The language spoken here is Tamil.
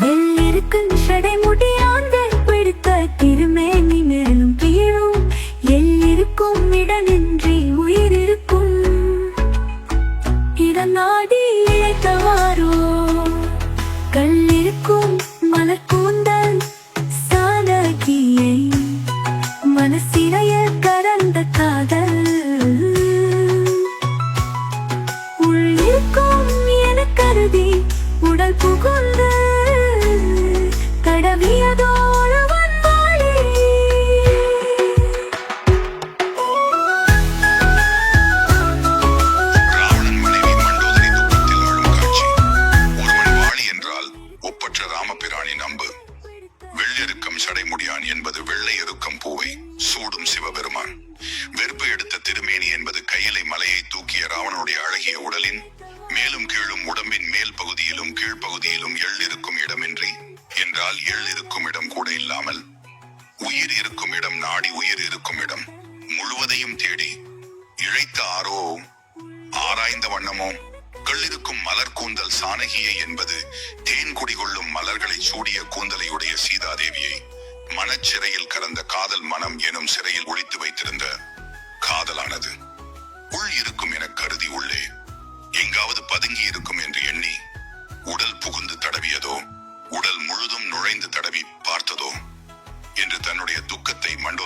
வெள்ளிருக்கும் சடை பிடித்த திருமேனி மேலும் கீழும். எல்லிருக்கும் இடமின்றி உயிரிருக்கும். இடநாடி இழைத்தவாரோ கல்லிருக்கும் மலர் சாதகியை மனசிறைய கறந்த காதல். உள்ளிருக்கும் என கருதி உடல் புகுந்து என்பது வெள்ளை இருக்கும் பூவை சூடும் சிவபெருமான். வெறுப்பு எடுத்த திருமேனி என்பது கையிலை மலையை தூக்கிய ராவணனுடைய அழகிய உடலின் மேலும் கீழும் உடம்பின் மேல் பகுதியிலும் கீழ்ப்பகுதியிலும் எள் இருக்கும் இடமின்றி என்றால் எள் இருக்கும் இடம் கூட இல்லாமல் உயிர் இருக்கும் இடம் நாடி உயிர் இருக்கும் இடம் முழுவதையும் தேடி இழைத்த ஆரோ ஆராய்ந்த வண்ணமோ கள்ளிருக்கும் மலர் கூந்தல் சானகியை என்பது தேன் குடிகொள்ளும் மலர்களை சூடிய கூந்தலையுடைய சீதாதேவியை மனச்சிறையில் கடந்த காதல் மனம் எனும் சிறையில் ஒழித்து வைத்திருந்த காதலானது உள் இருக்கும் என கருதி உள்ளே எங்காவது பதுங்கி இருக்கும் என்று எண்ணி உடல் புகுந்து தடவியதோ உடல் முழுதும் நுழைந்து தடவி பார்த்ததோ என்று தன்னுடைய துக்கத்தை மண்டோ